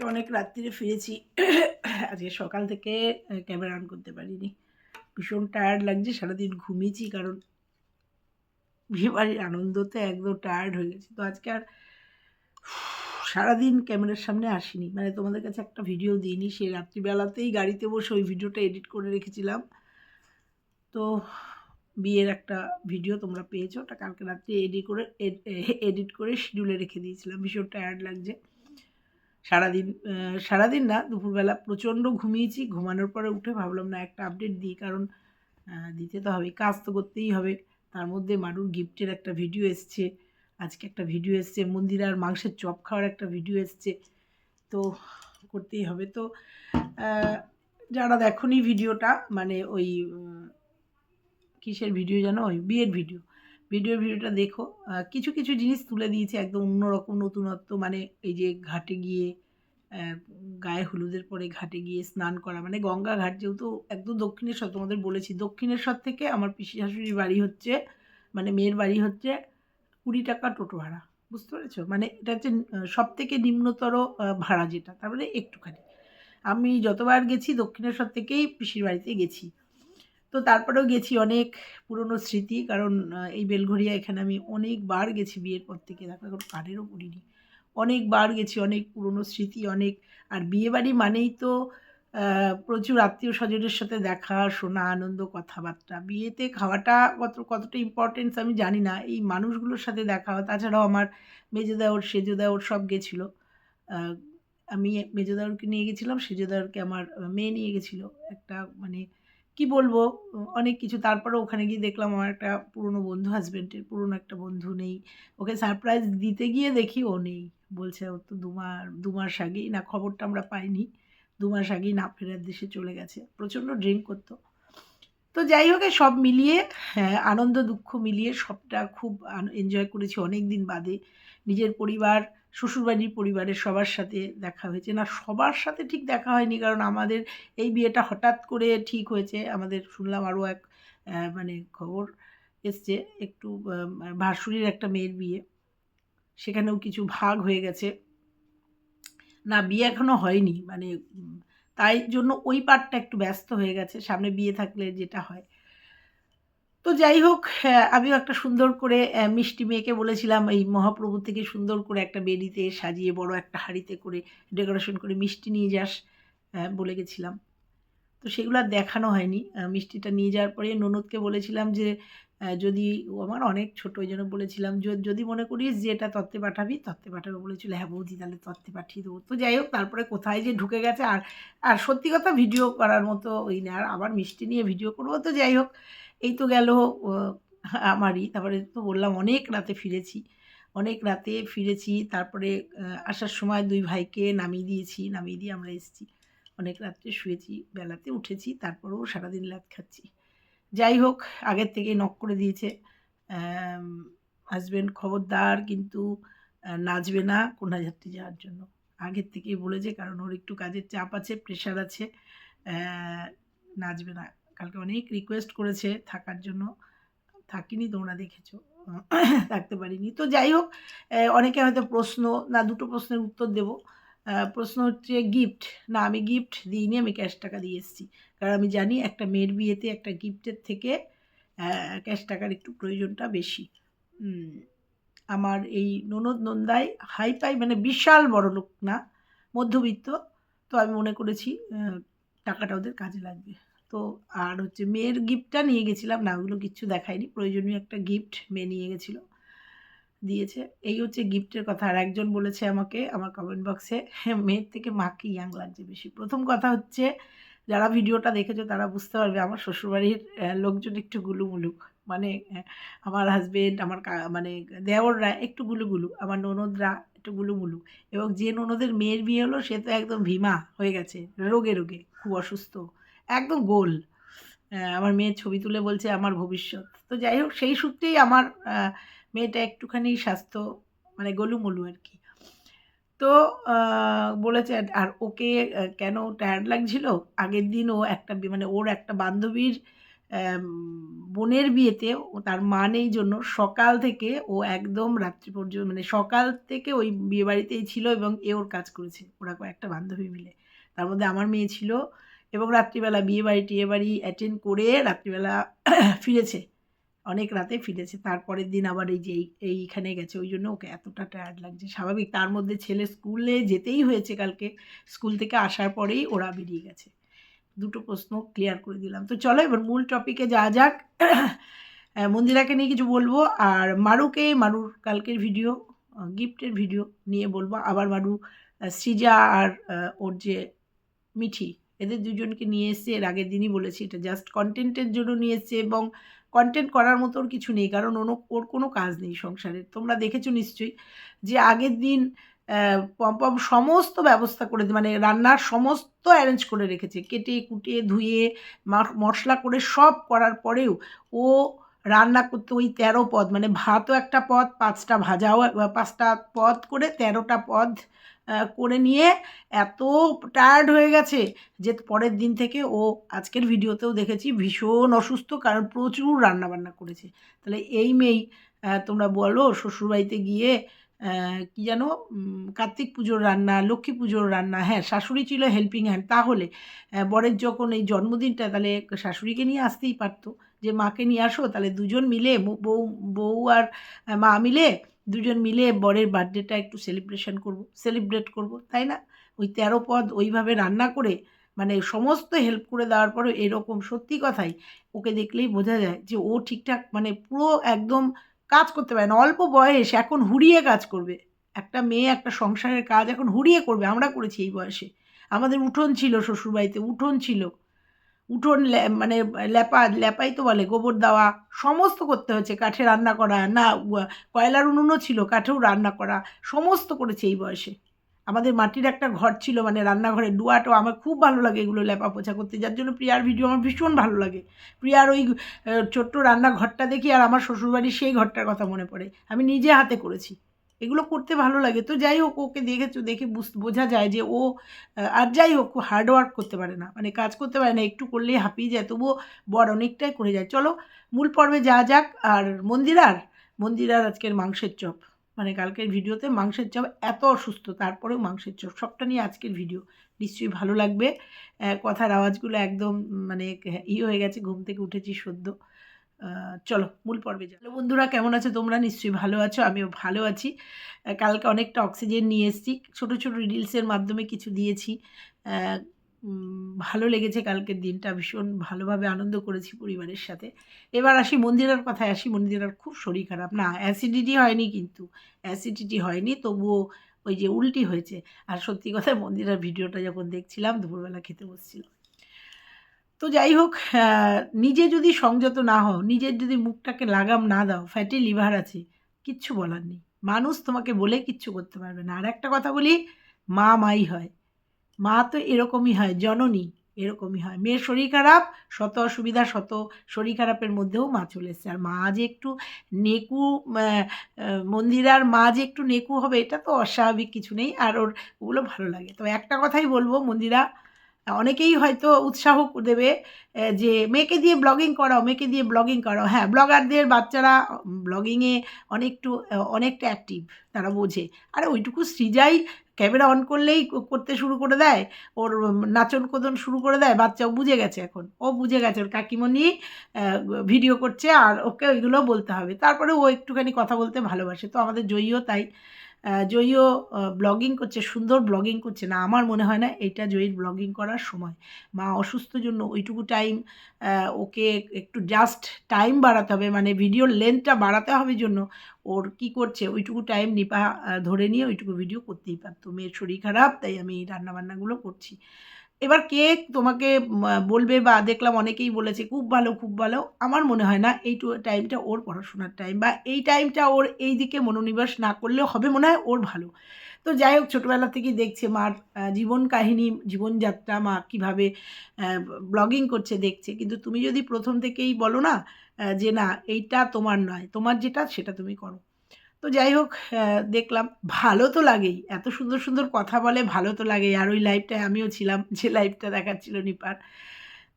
আজকে অনেক রাত্রিরে ফিরেছি। আজকে সকাল থেকে ক্যামেরা অন করতে পারিনি। ভীষণ টায়ার্ড লাগছে, সারাদিন ঘুমিয়েছি কারণ বিয়েবাড়ির আনন্দতে একদম টায়ার্ড হয়ে গেছি। তো আজকে আর, সারাদিন ক্যামেরার সামনে আসিনি। মানে তোমাদের কাছে একটা ভিডিও দিইনি সেই রাত্রিবেলাতেই গাড়িতে বসে ওই ভিডিওটা এডিট করে রেখেছিলাম। তো বিয়ের একটা ভিডিও তোমরা পেয়েছ, ওটা কালকে রাত্রে এডিট করে এডিট করে শিডিউলে রেখে দিয়েছিলাম। ভীষণ টায়ার্ড লাগছে। সারাদিন সারাদিন না, দুপুরবেলা প্রচণ্ড ঘুমিয়েছি। ঘুমানোর পরে উঠে ভাবলাম, না, একটা আপডেট দিই। কারণ দিতে তো হবে, কাজ তো করতেই হবে। তার মধ্যে মারুর গিফটের একটা ভিডিও এসছে। আজকে একটা ভিডিও এসছে মন্দিরার মাংসের চপ খাওয়ার একটা ভিডিও এসছে। তো, করতেই হবে। তো যারা দেখনি ভিডিওটা মানে ওই কিসের ভিডিও জানো ওই বিয়ের ভিডিও ভিডিওর ভিডিওটা দেখো। কিছু কিছু জিনিস তুলে দিয়েছে একদম অন্যরকম, নতুনত্ব। মানে এই যে ঘাটে গিয়ে গায়ে হলুদের পরে ঘাটে গিয়ে স্নান করা। মানে গঙ্গা ঘাট যেহেতু একদম দক্ষিণেশ্বর, তোমাদের বলেছি। দক্ষিণেশ্বর থেকে আমার পিসি শাশুড়ির বাড়ি হচ্ছে মানে মেয়ের বাড়ি হচ্ছে কুড়ি টাকা টোটো ভাড়া। বুঝতে পেরেছ? মানে এটা হচ্ছে সব থেকে নিম্নতর ভাড়া যেটা। তারপরে একটুখানি। আমি যতবার গেছি, দক্ষিণেশ্বর থেকেই পিসির বাড়িতে গেছি। তো তারপরেও গেছি অনেক পুরনো স্মৃতি, কারণ এই বেলঘরিয়া এখানে আমি অনেকবার গেছি বিয়ের পর থেকে। দেখো, এখন কানেরও পড়িনি। অনেকবার গেছি, অনেক পুরনো স্মৃতি, অনেক, আর বিয়েবাড়ি মানেই তো প্রচুর আত্মীয় স্বজনের সাথে দেখা, শোনা, আনন্দ, কথাবার্তা। বিয়েতে খাওয়াটা কত, কতটা ইম্পর্টেন্স আমি জানি না। এই মানুষগুলোর সাথে দেখা তাছাড়াও আমার মেজো দেওর, সেজো দেওর সব গেছিল। আমি মেজো দেওরকে নিয়ে গেছিলাম, সেজো দেওরকে আমার মেয়ে নিয়ে গেছিল। একটা মানে কি বলব? অনেক কিছু। তারপরে ওখানে গিয়ে দেখলাম আমার একটা পুরনো বন্ধু হাজব্যান্ডের পুরনো একটা বন্ধু নেই। ওকে সারপ্রাইজ দিতে গিয়ে দেখি ও নেই। বলছে, ও তো দু মাস দু মাস আগেই না, খবরটা আমরা পাইনি। দু মাস আগেই না ফেরার দেশে চলে গেছে। প্রচণ্ড ড্রিঙ্ক করতো। তো যাই হোক সব মিলিয়ে হ্যাঁ আনন্দ দুঃখ মিলিয়ে সবটা খুব এনজয় করেছি অনেক দিন বাদে। নিজের পরিবার শ্বশুরবাড়ির পরিবারের সবার সাথে দেখা হয়েছে। না, সবার সাথে ঠিক দেখা হয়নি কারণ আমাদের এই বিয়েটা হঠাৎ করে ঠিক হয়েছে। আমাদের শুনলাম আরও এক মানে খবর এসছে একটু ভাসুরির একটা মেয়ের বিয়ে। সেখানেও কিছু ভাগ হয়ে গেছে। না, বিয়ে এখনও হয়নি। মানে তাই জন্য ওই পার্টটা একটু ব্যস্ত হয়ে গেছে। সামনে বিয়ে থাকলে যেটা হয়। তো যাই হোক আমিও একটা সুন্দর করে মিষ্টি মেয়েকে বলেছিলাম, এই মহাপ্রভু থেকে সুন্দর করে একটা বেডিতে সাজিয়ে, বড় একটা হাঁড়িতে করে ডেকোরেশন করে মিষ্টি নিয়ে যাস বলে গেছিলাম। তো সেগুলো আর দেখানো হয়নি। মিষ্টিটা নিয়ে যাওয়ার পরে ননদকে বলেছিলাম যে যদি আমার অনেক ছোট, ওই জন্য বলেছিলাম যদি মনে করিস যে এটা তত্ত্বে পাঠাবি, তত্ত্বে পাঠাবে। বলেছিল হ্যাঁ বৌদি, তাহলে তত্ত্বে পাঠিয়ে দেবো। তো যাই হোক, তারপরে কোথায় যে ঢুকে গেছে, আর আর সত্যি কথা ভিডিও করার মতো ওই না, আর আবার মিষ্টি নিয়ে ভিডিও করব। তো যাই হোক এই তো গেল আমারই। তারপরে তো বললাম, অনেক রাতে ফিরেছি। অনেক রাতে ফিরেছি। তারপরে আসার সময় দুই ভাইকে নামিয়ে দিয়েছি। নামিয়ে দিয়ে আমরা এসেছি। অনেক রাত্রে শুয়েছি, বেলাতে উঠেছি, তারপরেও সারাদিন লাত খাচ্ছি। যাই হোক, আগের থেকেই নক করে দিয়েছে। হাজব্যান্ড খবরদার, কিন্তু নাচবে না কোনাঝাত্রী যাওয়ার জন্য। আগের থেকেই বলেছে, কারণ ওর একটু কাজের চাপ আছে প্রেশার আছে। নাচবে না। কালকে অনেক রিকোয়েস্ট করেছে থাকার জন্য। থাকিনি, তোমরা দেখেছ। থাকতে পারিনি। তো যাই হোক অনেকে হয়তো প্রশ্ন, না, দুটো প্রশ্নের উত্তর দেবো। প্রশ্ন হচ্ছে গিফট না, আমি গিফট দিইনি, আমি ক্যাশ টাকা দিয়ে এসেছি। কারণ আমি জানি একটা মেয়ের বিয়েতে একটা গিফটের থেকে ক্যাশ টাকার একটু প্রয়োজনটা বেশি। আমার এই ননদ নন্দাই হাই পাই মানে বিশাল বড় লোক না, মধ্যবিত্ত। তো আমি মনে করেছি টাকাটা ওদের কাজে লাগবে। তো আর হচ্ছে মেয়ের গিফটটা নিয়ে গেছিলাম না, ওগুলো কিচ্ছু দেখায়নি। প্রয়োজনীয় একটা গিফট মেয়ে নিয়ে গেছিল, দিয়েছে। এই হচ্ছে গিফটের কথা। আর একজন বলেছে আমাকে, আমার কমেন্ট বক্সে মেয়ের থেকে মাকে ইয়াং লাগছে বেশি। প্রথম কথা হচ্ছে, যারা ভিডিওটা দেখেছ তারা বুঝতে পারবে আমার শ্বশুরবাড়ির লোকজন একটু গুলুমুলুক মানে আমার হাজবেন্ড আমার মানে দেওররা একটু গুলুগুলু, আমার ননদরা একটু গুলুমুলু। এবং যে ননদের মেয়ের বিয়ে হলো, সে তো একদম ভীমা হয়ে গেছে, রোগে রোগে, খুব অসুস্থ। একদম গোল। আমার মেয়ের ছবি তুলে বলছে, আমার ভবিষ্যৎ। তো যাই হোক, সেই সূত্রেই আমার মেয়েটা একটুখানি স্বাস্থ্য মানে গলুমলু আর কি। তো বলেছে, আর ওকে কেন টায়ার্ড লাগছিল? আগের দিন ও একটা মানে ওর একটা বান্ধবীর বোনের বিয়েতে ও তার মা নেই জন্য সকাল থেকে ও একদম রাত্রি পর্যন্ত মানে সকাল থেকে ওই বিয়ে বাড়িতেই ছিল এবং এ ওর কাজ করেছে। ওরা কয়েকটা বান্ধবী মিলে। তার মধ্যে আমার মেয়ে ছিল এবং রাত্রিবেলা বিয়ে টিয়ে বাড়ি অ্যাটেন্ড করে রাত্রিবেলা ফিরেছে। অনেক রাতে ফিরেছে। তারপরের দিন আবার এই যে এই- এইখানে গেছে। ওই জন্য ওকে এতটা টায়ার্ড লাগছে। স্বাভাবিক। তার মধ্যে ছেলে স্কুলে যেতেই হয়েছে কালকে। স্কুল থেকে আসার পরেই ওরা বেরিয়ে গেছে। দুটো প্রশ্ন ক্লিয়ার করে দিলাম। তো চলো এবার মূল টপিকে যা যাক। মন্দিরাকে নিয়ে কিছু বলব। আর মারুকে, মারুর কালকের ভিডিও গিফটের ভিডিও নিয়ে বলব। আবার মারু সৃজা আর ওর যে মিঠি এদের দুজনকে নিয়ে এসছে, এর আগের দিনই বলেছি, এটা জাস্ট কন্টেন্টের জন্য নিয়ে এসছে এবং কন্টেন্ট করার মতো ওর কিছু নেই, কারণ অন্য ওর কোনো কাজ নেই সংসারে। তোমরা দেখেছ নিশ্চয়ই যে আগের দিন পম পম্পম সমস্ত ব্যবস্থা করে মানে রান্নার সমস্ত অ্যারেঞ্জ করে রেখেছে, কেটে, কুটিয়ে, ধুয়ে মশলা করে সব করার পরেও ও রান্না করতে ওই তেরো পদ মানে ভাতও একটা পদ, পাঁচটা ভাজাও পাঁচটা পদ করে তেরোটা পদ করে নিয়ে এত টায়ার্ড হয়ে গেছে যে পরের দিন থেকে ও আজকের ভিডিওতেও দেখেছি ভীষণ অসুস্থ কারণ প্রচুর রান্না বান্না করেছে। তাহলে এই মেয়েই তোমরা বলো শ্বশুরবাড়িতে গিয়ে কি জানো কার্তিক পুজোর রান্না, লক্ষ্মী পুজোর রান্না হ্যাঁ শাশুড়ি ছিল হেল্পিং হ্যান্ড তাহলে বরের যখন এই জন্মদিনটা তাহলে শাশুড়িকে নিয়ে আসতেই পারতো। যে মাকে নিয়ে আসো, তাহলে দুজন মিলে বউ বউ আর মা মিলে দুজন মিলে বরের বার্থডেটা একটু সেলিব্রেশন করব সেলিব্রেট করব, তাই না? ওই তেরো পদ ওইভাবে রান্না করে মানে সমস্ত হেল্প করে দেওয়ার পরে এরকম সত্যি কথাই ওকে দেখলেই বোঝা যায় যে ও ঠিকঠাক মানে পুরো একদম কাজ করতে পারে না। অল্প বয়স, এখন হুড়িয়ে কাজ করবে। একটা মেয়ে, একটা সংসারের কাজ এখন হুড়িয়ে করবে, আমরা করেছি এই বয়সে। আমাদের উঠোন ছিল শ্বশুরবাড়িতে, উঠোন ছিল। উঠোন মানে ল্যাপা ল্যাপাই তো বলে, গোবর দেওয়া, সমস্ত করতে হয়েছে কাঠে রান্না করা, না কয়লার উনুনও ছিল, কাঠেও রান্না করা, সমস্ত করেছে এই বয়সে। আমাদের মাটির একটা ঘর ছিল মানে রান্নাঘরে ডুয়াটো আমার খুব ভালো লাগে এগুলো ল্যাপা পোছা করতে। যার জন্য প্রিয়ার ভিডিও আমার ভীষণ ভালো লাগে। প্রিয়ার ওই ছোট্ট রান্নাঘরটা দেখি আর আমার শ্বশুরবাড়ির সেই ঘরটার কথা মনে পড়ে। আমি নিজে হাতে করেছি। এগুলো করতে ভালো লাগে। তো যাই হোক, ওকে দেখেছ দেখে বুঝ- যায় যে ও আর যাই হোক হার্ড ওয়ার্ক করতে পারে না। মানে কাজ করতে পারে না, একটু করলেই হাঁপিয়ে যায়, তবুও বড় অনেকটাই করে যায়। চলো, মূল পর্বে যা যাক। আর মন্দিরার মন্দিরার আজকের মাংসের চপ। মানে কালকের ভিডিওতে মাংসের চপ এত অসুস্থ, তারপরেও মাংসের চপ। সবটা নিয়ে আজকের ভিডিও। নিশ্চয়ই ভালো লাগবে। কথার আওয়াজগুলো একদম মানে ই হয়ে গেছে, ঘুম থেকে উঠেছি সদ্য। চলো মূল পর্বে যাই। হ্যালো বন্ধুরা, কেমন আছো? তোমরা নিশ্চয়ই ভালো আছো, আমিও ভালো আছি। কালকে অনেকটা অক্সিজেন নিয়ে এসেছি। ছোটো ছোটো রিলসের মাধ্যমে কিছু দিয়েছি। ভালো লেগেছে কালকের দিনটা, ভীষণ ভালোভাবে আনন্দ করেছি পরিবারের সাথে। এবার আসি মন্দিরার কথায়, আসি মন্দিরার খুব শরীর খারাপ। না অ্যাসিডিটি হয়নি কিন্তু অ্যাসিডিটি হয়নি, তবুও ওই যে উল্টি হয়েছে। আর সত্যি কথা, মন্দিরার ভিডিওটা যখন দেখছিলাম, দুপুরবেলা খেতে বসছিলাম। তো যাই হোক নিজে যদি সংযত না হও, নিজের যদি মুখটাকে লাগাম না দাও ফ্যাটি লিভার আছে, কিচ্ছু বলার নেই। মানুষ তোমাকে বলে কিচ্ছু করতে পারবে না। আর একটা কথা বলি, মা মাই হয়। মা তো এরকমই হয়, জননী এরকমই হয়। মেয়ের শরীর খারাপ, শত অসুবিধা, শত শরীর খারাপের মধ্যেও মা চলে এসছে। আর মা যে একটু নেকু মন্দিরার মা যে একটু নেকু হবে, এটা তো অস্বাভাবিক কিছু নেই। আর ওর ওগুলো ভালো লাগে। তো একটা কথাই বলব, মন্দিরা অনেকেই হয়তো উৎসাহ দেবে যে মেয়েকে দিয়ে ব্লগিং করাও, মেয়েকে দিয়ে ব্লগিং করাও। হ্যাঁ ব্লগারদের বাচ্চারা ব্লগিংয়ে অনেকটু অনেকটা অ্যাক্টিভ তারা বোঝে। আরে ওইটুকু সৃজাই ক্যামেরা অন করলেই করতে শুরু করে দেয়, ওর নাচন কোদন শুরু করে দেয়, বাচ্চাও বুঝে গেছে এখন। ও বুঝে গেছে, ওর কাকিমণি ভিডিও করছে আর ওকে ওইগুলো বলতে হবে। তারপরে ও একটুখানি কথা বলতে ভালোবাসে, তো আমাদের জয়ীও তাই। জয়ীও ব্লগিং করছে, সুন্দর ব্লগিং করছে। না, আমার মনে হয় না এটা জয়ীর ব্লগিং করার সময়। মা অসুস্থ জন্য ওইটুকু টাইম ওকে একটু জাস্ট টাইম বাড়াতে হবে মানে ভিডিওর লেন্থটা বাড়াতে হবে জন্য। ওর কি করছে, ওইটুকু টাইম নিপা ধরে নিয়ে ওইটুকু ভিডিও করতেই পারতো। মেয়ের শরীর খারাপ, তাই আমি রান্না রান্নাবান্নাগুলো করছি। এবার কে তোমাকে বলবে বা দেখলাম অনেকেই বলেছে, খুব ভালো খুব ভালো। আমার মনে হয় না এই টাইমটা ওর পড়াশোনার টাইম বা এই টাইমটা ওর এই দিকে মনোনিবেশ না করলেও হবে মনে হয় ওর ভালো। তো যাই হোক, ছোটোবেলা থেকেই দেখছে মার জীবন কাহিনী জীবনযাত্রা মা কীভাবে ব্লগিং করছে, দেখছে। কিন্তু তুমি যদি প্রথম থেকেই বলো না যে না, এইটা তোমার নয়, তোমার যেটা, সেটা তুমি করো। তো যাই হোক দেখলাম ভালো তো লাগেই। এত সুন্দর সুন্দর কথা বলে ভালো তো লাগেই। আর ওই লাইভটায় আমিও ছিলাম, যে লাইভটা দেখাচ্ছিল নিপার।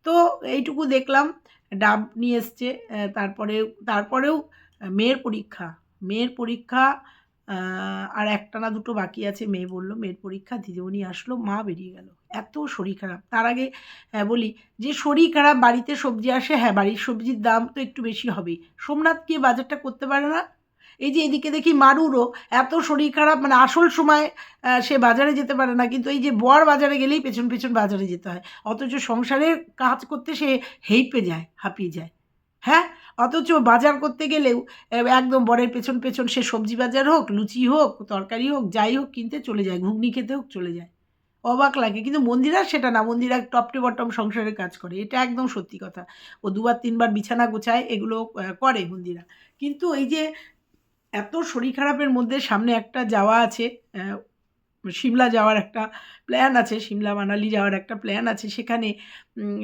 তো এইটুকু দেখলাম, ডাব নিয়ে এসছে তারপরে তারপরেও মেয়ের পরীক্ষা। মেয়ের পরীক্ষা আর একটা না দুটো বাকি আছে, মেয়ে বলল, মেয়ের পরীক্ষা, দিদিমণি আসলো, মা বেরিয়ে গেল। এত শরীর খারাপ। তার আগে হ্যাঁ বলি যে শরীর খারাপ, বাড়িতে সবজি আসে হ্যাঁ বাড়ির সবজির দাম তো একটু বেশি হবেই। সোমনাথ গিয়ে বাজারটা করতে পারে না? এই যে এদিকে দেখি মারুরও এত শরীর খারাপ মানে আসল সময় সে বাজারে যেতে পারে না, কিন্তু এই যে বর বাজারে গেলেই পেছন পেছন বাজারে যেতে হয়। অথচ সংসারের কাজ করতে সে হেঁপে যায়, হাঁপিয়ে যায়। হ্যাঁ? অথচ বাজার করতে গেলেও একদম বরের পেছন পেছন সে সবজি বাজার হোক, লুচি হোক, তরকারি হোক, যাই হোক, কিনতে চলে যায়, ঘুগনি খেতে হোক, চলে যায়। অবাক লাগে, কিন্তু মন্দিরা সেটা না, মন্দিরা টপটে বটম সংসারের কাজ করে, এটা একদম সত্যি কথা। ও দুবার তিনবার বিছানা গোছায়, এগুলো করে মন্দিরা। কিন্তু এই যে এত শরীর খারাপের মধ্যে সামনে একটা যাওয়া আছে সিমলা যাওয়ার একটা প্ল্যান আছে সিমলা মানালি যাওয়ার একটা প্ল্যান আছে, সেখানে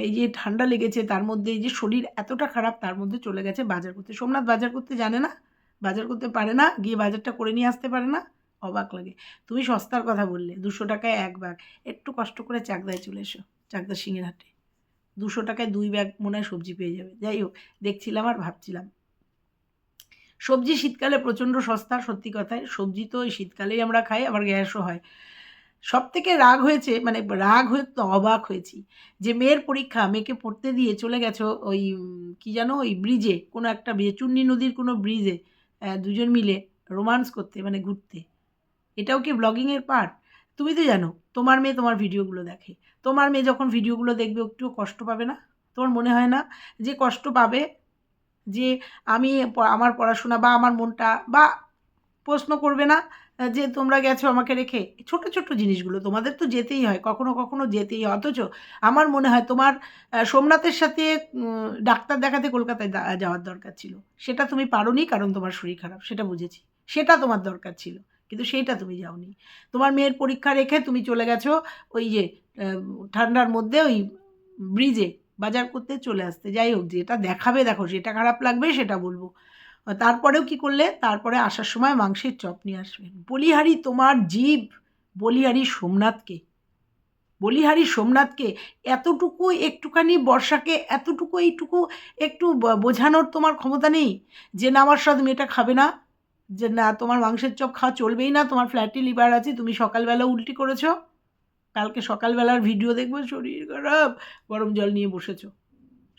এই যে ঠান্ডা লেগেছে, তার মধ্যে এই যে শরীর এতটা খারাপ, তার মধ্যে চলে গেছে বাজার করতে। সোমনাথ বাজার করতে জানে না? বাজার করতে পারে না? গিয়ে বাজারটা করে নিয়ে আসতে পারে না? অবাক লাগে। তুমি সস্তার কথা বললে, দুশো টাকায় এক ব্যাগ। একটু কষ্ট করে চাকদায় চলে এসো, চাকদা সিংহের হাটে। দুশো টাকায় দুই ব্যাগ মনে হয় সবজি পেয়ে যাবে। যাই হোক, দেখছিলাম আর ভাবছিলাম। সবজি শীতকালে প্রচণ্ড সস্তা, সত্যি কথায়। সবজি তো শীতকালেই আমরা খাই, আবার গ্যাসও হয়। সব থেকে রাগ হয়েছে মানে রাগ হয়ে, তো অবাক হয়েছি যে মেয়ের পরীক্ষা, মেয়েকে পড়তে দিয়ে চলে গেছো ওই, কি জানো, ওই ব্রিজে, কোনো একটা ব্রিজে, চুন্নি নদীর কোনো ব্রিজে দুজন মিলে রোমান্স করতে মানে ঘুরতে। এটাও কি ব্লগিংয়ের পার্ট তুমি তো জানো, তোমার মেয়ে তোমার ভিডিওগুলো দেখে। তোমার মেয়ে যখন ভিডিওগুলো দেখবে একটুও কষ্ট পাবে না? তোমার মনে হয় না যে কষ্ট পাবে? যে আমি আমার পড়াশোনা বা আমার মনটা বা প্রশ্ন করবে না যে তোমরা গেছো আমাকে রেখে। ছোট ছোট জিনিসগুলো তোমাদের তো যেতেই হয়, কখনো কখনো যেতেই হয়। অথচ আমার মনে হয় তোমার সোমনাথের সাথে ডাক্তার দেখাতে কলকাতায় যাওয়ার দরকার ছিল। সেটা তুমি পারোনি কারণ তোমার শরীর খারাপ, সেটা বুঝেছি। সেটা তোমার দরকার ছিল, কিন্তু সেইটা তুমি যাওনি। তোমার মেয়ের পরীক্ষা রেখে তুমি চলে গেছো ওই যে ঠান্ডার মধ্যে ওই ব্রিজে বাজার করতে চলে আসতে। যাই হোক, যেটা দেখাবে দেখো, যেটা খারাপ লাগবে সেটা বলব। তারপরেও কি করলে? তারপরে আসার সময় মাংসের চপ নিয়ে আসবেন বলিহারি তোমার জীব, বলিহারি সোমনাথকে। বলিহারি সোমনাথকে এতটুকু একটুখানি বর্ষাকে এতটুকু এইটুকু একটু বোঝানোর তোমার ক্ষমতা নেই? যে না, আমার সাথে মেয়েটা খাবে না, যে না, তোমার মাংসের চপ খাওয়া চলবেই না, তোমার ফ্ল্যাটে লিভার আছে, তুমি সকালবেলা উল্টি করেছ। কালকে সকালবেলার ভিডিও দেখব শরীর খারাপ গরম জল নিয়ে বসেছো।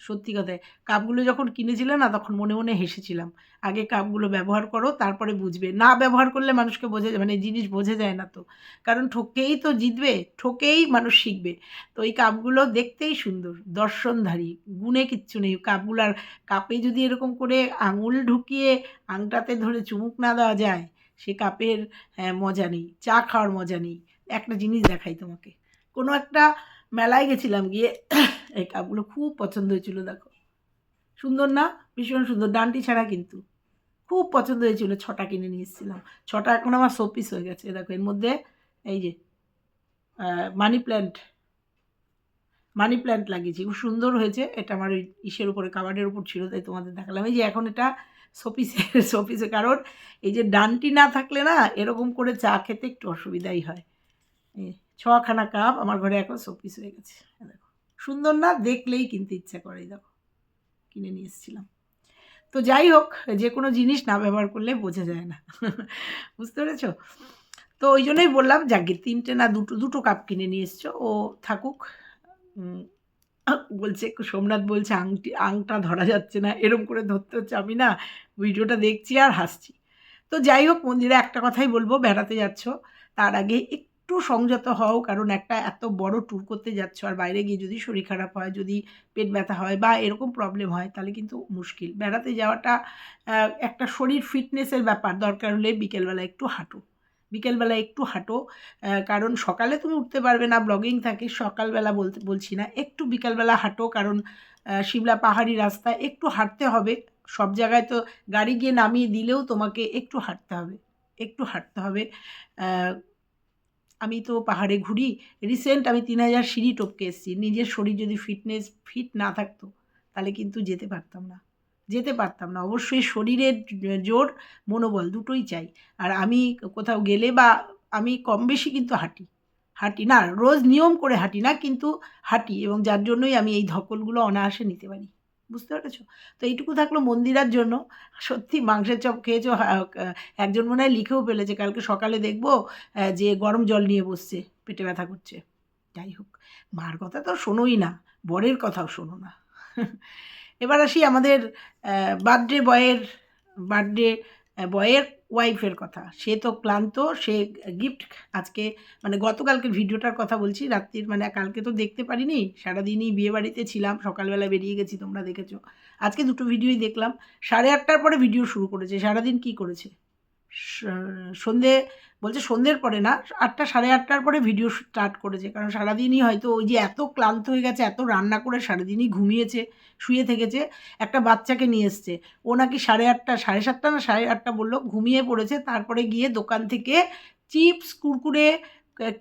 সত্যি কথায় কাপগুলো যখন কিনেছিলে না তখন মনে মনে হেসেছিলাম। আগে কাপগুলো ব্যবহার করো তারপরে বুঝবে। না ব্যবহার করলে মানুষকে বোঝা মানে জিনিস বোঝা যায় না তো। কারণ ঠকেই তো জিতবে ঠকেই মানুষ শিখবে। তো এই কাপগুলো দেখতেই সুন্দর দর্শনধারী গুণে কিচ্ছু নেই। কাপগুলো আর কাপে যদি এরকম করে আঙুল ঢুকিয়ে আংটাতে ধরে চুমুক না দেওয়া যায় সে কাপের হ্যাঁ, মজা নেই চা খাওয়ার মজা নেই। একটা জিনিস দেখাই তোমাকে। কোনো একটা মেলায় গেছিলাম গিয়ে, এই কাপগুলো খুব পছন্দ হয়েছিল, দেখো। সুন্দর না? ভীষণ সুন্দর। ডান্টি ছাড়া কিন্তু। খুব পছন্দ হয়েছিল, ছটা কিনে নিয়ে এসেছিলাম। ছটা এখন আমার শোপিস হয়ে গেছে, দেখো। এর মধ্যে, এই যে মানি প্ল্যান্ট। মানি প্ল্যান্ট লাগিয়েছি। খুব সুন্দর হয়েছে। এটা আমার ওই ইসের উপরে কাবার্ডের উপর ছিল, তাই তোমাদের দেখালাম। এই যে, এখন এটা শোপিসে শোপিসে, কারণ এই যে, ডান্টি না থাকলে না, এরকম করে চা খেতে একটু অসুবিধাই হয়। ছখানা কাপ আমার ঘরে এখন শোপিস হয়ে গেছে। দেখো। সুন্দর না? দেখলেই কিনতে ইচ্ছা করে দেখো। কিনে নিয়ে এসেছিলাম। তো যাই হোক, যে কোনো জিনিস না ব্যবহার করলে বোঝা যায় না। বুঝতে পেরেছ? তো ওই জন্যই বললাম, যাকে তিনটে না দুটো দুটো কাপ কিনে নিয়ে এসছো, ও থাকুক। বলছে, সোমনাথ বলছে, আংটি, আংটা ধরা যাচ্ছে না, এরম করে ধরতে হচ্ছে আমি না। ভিডিওটা দেখছি আর হাসছি। তো যাই হোক, মন্দিরে একটা কথাই বলব, বেড়াতে যাচ্ছ, তার আগে একটু সংযত হও, কারণ একটা এত বড় ট্যুর করতে যাচ্ছ আর বাইরে গিয়ে যদি শরীর খারাপ হয়, যদি পেট ব্যথা হয় বা এরকম প্রবলেম হয়, তাহলে কিন্তু মুশকিল। বেড়াতে যাওয়াটা একটা শরীর ফিটনেসের ব্যাপার। দরকার হলে বিকেলবেলা একটু হাঁটো। বিকেলবেলা একটু হাঁটো কারণ সকালে তুমি উঠতে পারবে না ব্লগিং থাকে, সকালবেলা বলতে, বলছি না, একটু বিকালবেলা হাঁটো, কারণ শিমলা পাহাড়ি রাস্তা, একটু হাঁটতে হবে। সব জায়গায় তো গাড়ি গিয়ে নামিয়ে দিলেও তোমাকে একটু হাঁটতে হবে, একটু হাঁটতে হবে আমি তো পাহাড়ে ঘুরি। রিসেন্ট আমি তিন হাজার সিঁড়ি টপকে এসেছি। নিজের শরীর যদি ফিটনেস ফিট না থাকতো, তাহলে কিন্তু যেতে পারতাম না। যেতে পারতাম না। অবশ্যই শরীরের জোর, মনোবল দুটোই চাই। আর আমি কোথাও গেলে বা আমি কম বেশি কিন্তু হাঁটি। হাঁটি না, রোজ নিয়ম করে হাঁটি না, কিন্তু হাঁটি এবং যার জন্যই আমি এই ধকলগুলো অনায়াসে নিতে পারি। বুঝতে পেরেছ? তো এইটুকু থাকল মন্দিরার জন্য। সত্যি মাংসের চপ খেয়েছো একজন মনে হয় লিখেও ফেলেছে, কালকে সকালে দেখব যে গরম জল নিয়ে বসছে, পেটে ব্যথা করছে। যাই হোক, মার কথা তো শোনোই না, বরের কথাও শোনো না। এবার আসি আমাদের বার্থডে বয়ের বার্থডে বয়ের ওয়াইফের কথা। সে তো ক্লান্ত, সে গিফট আজকে মানে গতকালকে ভিডিওটার কথা বলছি, রাত্রির মানে কালকে তো দেখতে পারিনি, সারাদিনই বিয়েবাড়িতে ছিলাম, সকালবেলা বেরিয়ে গেছি, তোমরা দেখেছ। আজকে দুটো ভিডিওই দেখলাম, সাড়ে আটটার পরে ভিডিও শুরু করেছে, সারাদিন কি করেছে? সন্ধে বলছে সন্ধ্যের পরে না, আটটা, সাড়ে আটটার পরে ভিডিও স্টার্ট করেছে। কারণ সারাদিনই হয়তো ওই যে এত ক্লান্ত হয়ে গেছে, এত রান্না করে সারাদিনই ঘুমিয়েছে, শুয়ে থেকেছে। একটা বাচ্চাকে নিয়ে এসছে। ও নাকি সাড়ে আটটা, সাড়ে সাতটা না সাড়ে আটটা বলল, ঘুমিয়ে পড়েছে। তারপরে গিয়ে দোকান থেকে চিপস, কুরকুরে,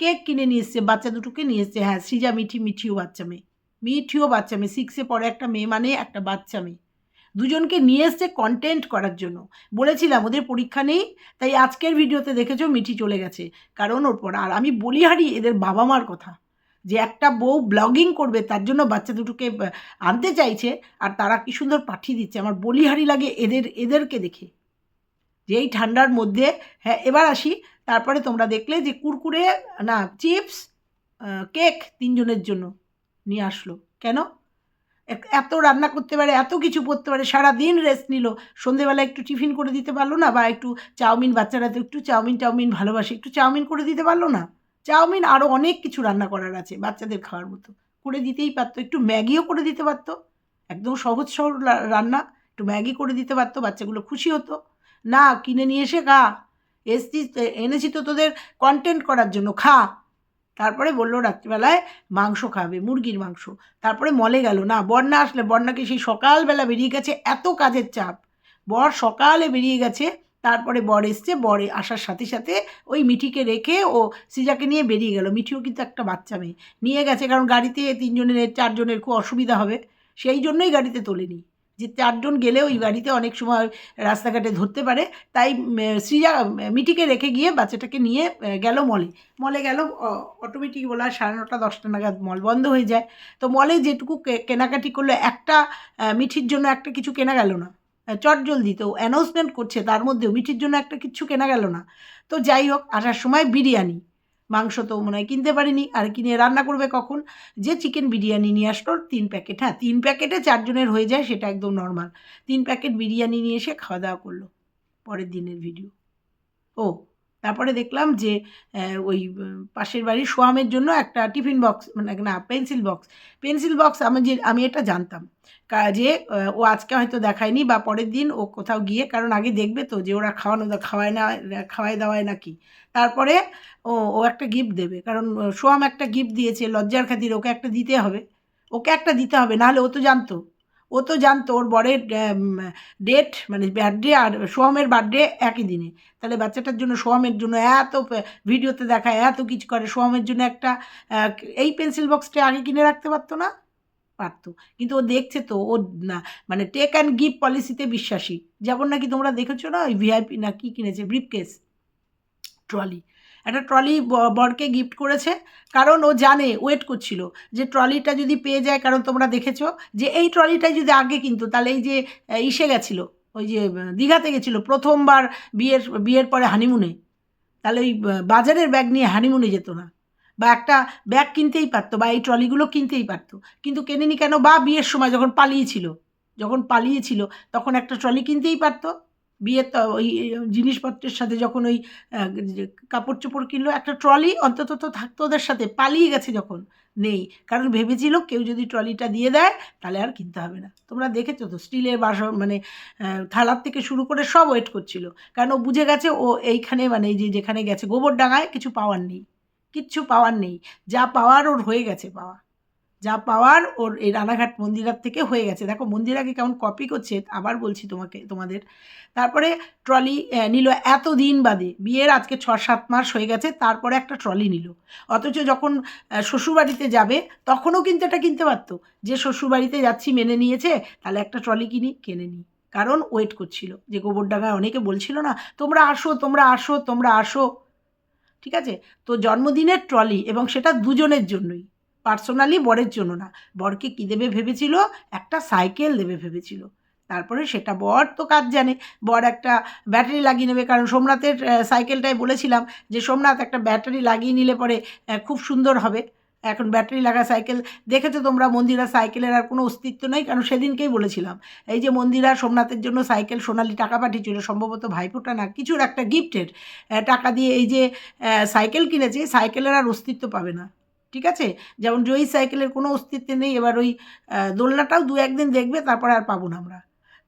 কেক কিনে নিয়ে এসছে। বাচ্চা দুটোকে নিয়ে এসছে। হ্যাঁ সিজা মিঠি, মিঠিও বাচ্চা মেয়ে। মিঠিও বাচ্চা মেয়ে। সিক্সে পরে একটা মেয়ে মানে একটা বাচ্চা মেয়ে। দুজনকে নিয়ে এসছে কন্টেন্ট করার জন্য। বলেছিলাম, ওদের পরীক্ষা নেই, তাই আজকের ভিডিওতে দেখেছ, মিঠি চলে গেছে। কারণ ওর পর আর আমি বলি হারি এদের বাবা মার কথা। যে একটা বউ ব্লগিং করবে, তার জন্য বাচ্চা দুটোকে আনতে চাইছে, আর তারা কি সুন্দর পাঠিয়ে দিচ্ছে। আমার বলিহারি লাগে এদের, এদেরকে দেখে। যে এই ঠান্ডার মধ্যে হ্যাঁ এবার আসি। তারপরে তোমরা দেখলে যে কুরকুরে, না, চিপস কেক তিনজনের জন্য নিয়ে আসলো। কেন? এত রান্না করতে পারে, এত কিছু করতে পারে সারা দিন রেস্ট নিল। সন্ধেবেলা একটু টিফিন করে দিতে পারল না, বা একটু চাউমিন, বাচ্চারা তো একটু চাউমিন, টাউমিন ভালোবাসে, একটু চাউমিন করে দিতে পারল না? চাউমিন আরও অনেক কিছু রান্না করার আছে বাচ্চাদের খাওয়ার মতো। করে দিতেই পারতো, একটু ম্যাগিও করে দিতে পারতো। একদম সহজ সহজ রান্না, একটু ম্যাগি করে দিতে পারতো, বাচ্চাগুলো খুশি হতো। না, কিনে নিয়ে এসে খা। এসছি এনেছি তো তোদের কন্টেন্ট করার জন্য, খা। তারপরে বলল রাত্রিবেলায় মাংস খাবে, মুরগির মাংস। তারপরে মলে গেল, না বন্যা আসলে বন্যাকে সেই সকালবেলা বেরিয়ে গেছে এত কাজের চাপ। বর সকালে বেরিয়ে গেছে, তারপরে বর এসছে, বরে আসার সাথে সাথে ওই মিঠিকে রেখে ও সিজাকে নিয়ে বেরিয়ে গেল। মিঠিও কিন্তু একটা বাচ্চা মেয়ে। নিয়ে গেছে, কারণ গাড়িতে তিনজনের, চারজনের খুব অসুবিধা হবে। সেই জন্যই গাড়িতে তোলেনি। যে চারজন গেলে ওই গাড়িতে অনেক সময় রাস্তাঘাটে ধরতে পারে তাই সৃজা উম, মিঠিকে রেখে গিয়ে বাচ্চাটাকে নিয়ে গেল মলে মলে গেল অটোমেটিক বলা সাড়ে নটা দশটা নাগাদ মল বন্ধ হয়ে যায়। তো মলে যেটুকু কেনাকাটি করল একটা মিঠির জন্য একটা কিছু কেনা গেল না। চট জলদি তো অ্যানাউন্সমেন্ট করছে তার মধ্যেও মিঠির জন্য একটা কিছু কেনা গেল না। তো যাই হোক আসার সময় বিরিয়ানি। মাংস তো মনে হয় কিনতে পারিনি। আর কিনে রান্না করবে কখন? যে চিকেন বিরিয়ানি নিয়ে আসলো, তিন প্যাকেট হ্যাঁ তিন প্যাকেটে চারজনের হয়ে যায়, সেটা একদম নর্মাল তিন প্যাকেট বিরিয়ানি নিয়ে এসে খাওয়া দাওয়া করল, পরের দিনের ভিডিও ও তারপরে দেখলাম যে ওই পাশের বাড়ির সোয়ামের জন্য একটা টিফিন বক্স মানে না, পেন্সিল বক্স। পেন্সিল বক্স আমি যে, আমি এটা জানতাম। যে ও আজকে হয়তো দেখায়নি বা পরের দিন ও কোথাও গিয়ে, কারণ আগে দেখবে তো যে, ওরা খাওয়ানো খাওয়ায় না, খাওয়ায় দাওয়ায় নাকি তারপরে ও ও একটা গিফট দেবে। কারণ সোয়াম একটা গিফট দিয়েছে, লজ্জার খাতির ওকে একটা দিতে হবে। ওকে একটা দিতে হবে, নাহলে ও তো জানতো। ও তো জানতো ওর বরের ডেট মানে বার্থডে আর সোহমের বার্থডে একই দিনে। তাহলে বাচ্চাটার জন্য, সোহমের জন্য এত ভিডিওতে দেখায় এত কিছু করে, সোহমের জন্য একটা এই পেন্সিল বক্সটা আগে কিনে রাখতে পারতো না? পারতো। কিন্তু ও দেখছে তো, ও, না মানে টেক অ্যান্ড গিভ পলিসিতে বিশ্বাসী। যেমন নাকি তোমরা দেখেছ না, ওই ভিআইপি না কি কিনেছে ব্রিফকেস ট্রলি একটা ট্রলি বরকে গিফট করেছে। কারণ ও জানে ওয়েট করছিল যে ট্রলিটা যদি পেয়ে যায়, কারণ তোমরা দেখেছ যে এই ট্রলিটাই যদি আগে কিন্তু, তাহলে এই যে ইসে গেছিল, ওই যে দীঘাতে গেছিল প্রথমবার বিয়ের বিয়ের পরে হানিমুনে তাহলে ওই বাজারের ব্যাগ নিয়ে হানিমুনে যেত না। বা একটা ব্যাগ কিনতেই পারতো, বা এই ট্রলিগুলো কিনতেই পারতো। কিন্তু কেনেনি কেন, বা বিয়ের সময় যখন পালিয়েছিল যখন পালিয়েছিল, তখন একটা ট্রলি কিনতেই পারতো। বিয়ের ওই জিনিসপত্রের সাথে যখন ওই কাপড় চোপড় কিনলো, একটা ট্রলি অন্তত তো থাকতো ওদের সাথে, পালিয়ে গেছে যখন, নেই। কারণ ভেবেছিল কেউ যদি ট্রলিটা দিয়ে দেয়, তাহলে আর কিনতে হবে না। তোমরা দেখেছ তো, স্টিলের বাসন মানে থালার থেকে শুরু করে সব ওয়েট করছিল। কারণ ও বুঝে গেছে ও এইখানে মানে যে যেখানে গেছে গোবর ডাঙায় কিছু পাওয়ার নেই। কিচ্ছু পাওয়ার নেই। যা পাওয়ার ওর হয়ে গেছে পাওয়া। যা পাওয়ার ওর এই রানাঘাট মন্দিরার থেকে হয়ে গেছে। দেখো মন্দিরাকে কেমন কপি করছে, আবার বলছি তোমাকে, তোমাদের। তারপরে ট্রলি নিল এত দিন বাদে। বিয়ের আজকে ছ সাত মাস হয়ে গেছে, তারপরে একটা ট্রলি নিল। অথচ যখন শ্বশুরবাড়িতে যাবে, তখনও কিন্তু এটা কিনতে পারতো। যে শ্বশুরবাড়িতে যাচ্ছি মেনে নিয়েছে, তাহলে একটা ট্রলি কিনি, কেনে নিই কারণ ওয়েট করছিল। যে গোবরডাঙ্গায় অনেকে বলছিল না, তোমরা আসো তোমরা আসো তোমরা আসো। ঠিক আছে? তো জন্মদিনের ট্রলি এবং সেটা দুজনের জন্যই। পার্সোনালি বরের জন্য না। বরকে কী দেবে ভেবেছিল? একটা সাইকেল দেবে ভেবেছিল। তারপরে সেটা বর তো কাজ জানে। বর একটা ব্যাটারি লাগিয়ে নেবে কারণ সোমনাথের আহ, সাইকেলটায় বলেছিলাম যে সোমনাথ একটা ব্যাটারি লাগিয়ে নিলে পরে খুব সুন্দর হবে। এখন ব্যাটারি লাগা সাইকেল দেখেছ তোমরা? মন্দিরা সাইকেলের আর কোনো অস্তিত্ব নেই কারণ সেদিনকেই বলেছিলাম। এই যে মন্দিরা সোমনাথের জন্য সাইকেল সোনালি টাকা পাঠিয়েছিল সম্ভবত ভাইফোঁটা না কিছুর একটা গিফটের টাকা দিয়ে এই যে সাইকেল কিনেছে সাইকেলের আর অস্তিত্ব পাবে না। ঠিক আছে? যেমন জয়ী সাইকেলের কোনো অস্তিত্ব নেই, এবার ওই দোলনাটাও দু একদিন দেখবে, তারপরে আর পাবো না আমরা।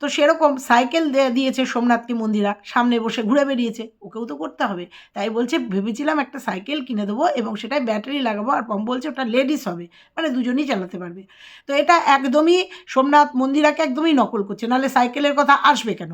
তো সেরকম সাইকেল দিয়েছে সোমনাথকে মন্দিরা, সামনে বসে ঘুরে বেরিয়েছে ওকেও তো করতে হবে। তাই বলছে, ভেবেছিলাম একটা সাইকেল কিনে দেবো এবং সেটাই ব্যাটারি লাগাবো আর পম বলছে ওটা লেডিস হবে মানে দুজনেই চালাতে পারবে। তো এটা একদমই সোমনাথ মন্দিরাকে একদমই নকল করছে, নাহলে সাইকেলের কথা আসবে কেন?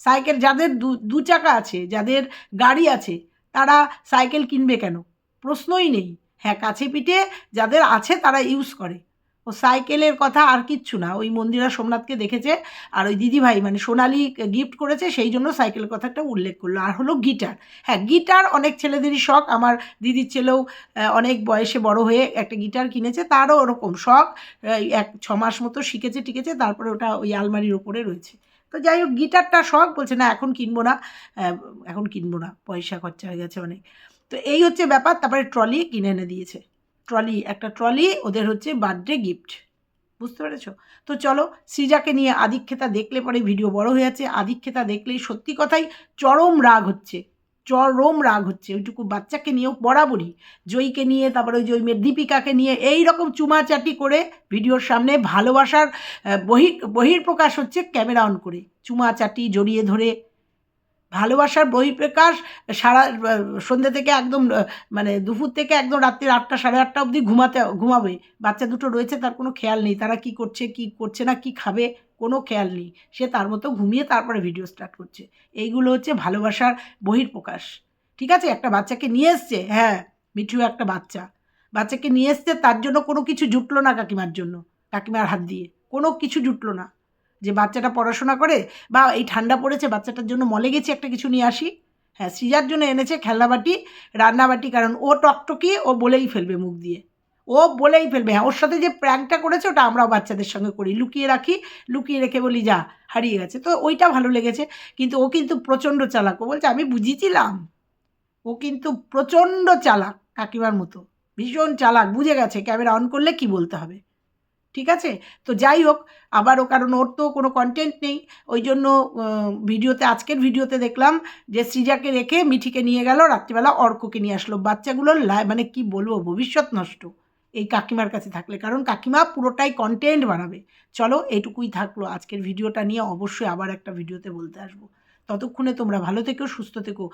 সাইকেল যাদের দু দু চাকা আছে, যাদের গাড়ি আছে, তারা সাইকেল কিনবে কেন? প্রশ্নই নেই। হ্যাঁ কাছে পিঠে যাদের আছে তারা ইউজ করে। ও সাইকেলের কথা আর কিচ্ছু না। ওই মন্দিরা সোমনাথকে দেখেছে আর ওই দিদিভাই মানে সোনালি গিফট করেছে, সেই জন্য সাইকেলের কথাটা উল্লেখ করল। আর হলো গিটার। হ্যাঁ গিটার অনেক ছেলেদেরই শখ। আমার দিদির ছেলেও অনেক বয়সে বড় হয়ে একটা গিটার কিনেছে, তারও ওরকম শখ। এক ছ মাস মতো শিখেছে টিকেছে তারপরে ওটা ওই আলমারির ওপরে রয়েছে। তো যাই হোক, গিটারটা শখ, বলছে না, এখন কিনবো না। এখন কিনবো না। পয়সা খরচা হয়ে গেছে অনেক। তো এই হচ্ছে ব্যাপার, তারপরে ট্রলি কিনে এনে দিয়েছে। ট্রলি, একটা ট্রলি, ওদের হচ্ছে বার্থডে গিফট। বুঝতে পেরেছ? তো চলো, সৃজাকে নিয়ে আদিক্ষেতা দেখলে পরে ভিডিও বড় হয়ে যাচ্ছে। আদিক্ষেতা দেখলেই সত্যি কথাই চরম রাগ হচ্ছে। চরম রাগ হচ্ছে। ওইটুকু বাচ্চাকে নিয়েও বরাবরই জয়ীকে নিয়ে, তারপরে ওই যে ওই মেয়ে দীপিকাকে নিয়ে এই রকম চুমাচাটি করে ভিডিওর সামনে ভালোবাসার বহির, বহির্প্রকাশ হচ্ছে ক্যামেরা অন করে। চুমাচাটি জড়িয়ে ধরে ভালোবাসার বহিঃপ্রকাশ সারা, সন্ধ্যে থেকে একদম মানে দুপুর থেকে একদম রাত্রি আটটা, সাড়ে আটটা অবধি ঘুমাতে, ঘুমাবে। বাচ্চা দুটো রয়েছে, তার কোনো খেয়াল নেই। তারা কি করছে কি করছে না, কি খাবে, কোনো খেয়াল নেই। সে তার মতো ঘুমিয়ে তারপরে ভিডিও স্টার্ট করছে। এইগুলো হচ্ছে ভালোবাসার বহির্প্রকাশ ঠিক আছে? একটা বাচ্চাকে নিয়ে এসছে হ্যাঁ মিঠু একটা বাচ্চা। বাচ্চাকে নিয়ে এসছে, তার জন্য কোনো কিছু জুটলো না কাকিমার জন্য, কাকিমার হাত দিয়ে। কোনো কিছু জুটলো না। যে বাচ্চাটা পড়াশোনা করে বা এই ঠান্ডা পড়েছে, বাচ্চাটার জন্য মলে গেছি একটা কিছু নিয়ে আসি। হ্যাঁ সৃজার জন্য এনেছে খেলনাবাটি, রান্নাবাটি, কারণ ও টকটকি, ও বলেই ফেলবে মুখ দিয়ে। ও বলেই ফেলবে। হ্যাঁ ওর সাথে যে প্র্যাঙ্কটা করেছে, ওটা আমরাও বাচ্চাদের সঙ্গে করি। লুকিয়ে রাখি, লুকিয়ে রেখে বলি, যা, হারিয়ে গেছে। তো ওইটা ভালো লেগেছে। কিন্তু ও কিন্তু প্রচণ্ড চালাক। ও বলছে, আমি বুঝিয়েছিলাম ও কিন্তু প্রচণ্ড চালাক, কাকিমার মতো। ভীষণ চালাক, বুঝে গেছে। ক্যামেরা অন করলে কি বলতে হবে? ঠিক আছে? তো যাই হোক, আবারও কারণ ওর তো কোনো কন্টেন্ট নেই। ওই জন্য ভিডিওতে, আজকের ভিডিওতে দেখলাম যে সৃজাকে রেখে মিঠিকে নিয়ে গেল রাত্রিবেলা অর্ককে নিয়ে আসলো। বাচ্চাগুলোর মানে কি বলব, ভবিষ্যৎ নষ্ট এই কাকিমার কাছে থাকলে। কারণ কাকিমা পুরোটাই কন্টেন্ট বানাবে। চলো এইটুকুই থাকল আজকের ভিডিওটা নিয়ে। অবশ্যই আবার একটা ভিডিওতে বলতে আসব। ততক্ষণে তোমরা ভালো থেকো, সুস্থ থেকো।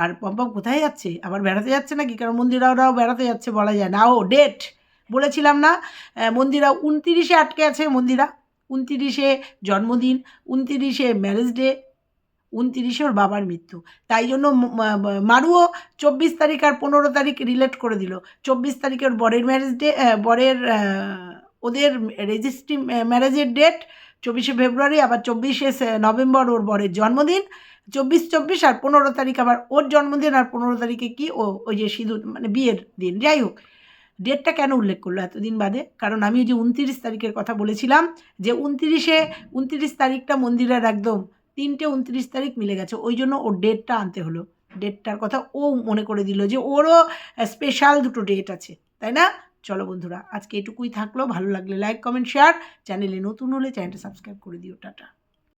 আর পম্পম কোথায় যাচ্ছে? আবার বেড়াতে যাচ্ছে নাকি? কারণ মন্দিরাওরাও বেড়াতে যাচ্ছে বলা যায় না। ও ডেট বলেছিলাম না মন্দিরা উনতিরিশে আটকে আছে, মন্দিরা। উনতিরিশে জন্মদিন, উনতিরিশে ম্যারেজ ডে উনতিরিশে ওর বাবার মৃত্যু। তাই জন্য মারুও চব্বিশ তারিখ আর পনেরো তারিখ রিলেট করে দিল। চব্বিশ তারিখে ওর বরের ম্যারেজ ডে বরের ওদের রেজিস্ট্রি ম্যারেজের ডেট চব্বিশে ফেব্রুয়ারি, আবার চব্বিশে নভেম্বর ওর বরের জন্মদিন। চব্বিশ চব্বিশ আর পনেরো তারিখ আবার ওর জন্মদিন আর পনেরো তারিখে কি ও, ওই যে সিঁদুর মানে বিয়ের দিন। যাই হোক ডেটটা কেন উল্লেখ করল এতদিন বাদে? কারণ আমি ওই যে উনতিরিশ তারিখের কথা বলেছিলাম যে উনতিরিশে, উনতিরিশ তারিখটা মন্দিরের একদম তিনটে উনত্রিশ তারিখ মিলে গেছে। ওই জন্য ওর ডেটটা আনতে হলো। ডেটটার কথা ও মনে করে দিল যে ওরও স্পেশাল দুটো ডেট আছে, তাই না? চলো বন্ধুরা, আজকে এটুকুই থাকল। ভালো লাগলে লাইক কমেন্ট শেয়ার চ্যানেলে নতুন হলে চ্যানেলটা সাবস্ক্রাইব করে দিও। টাটা।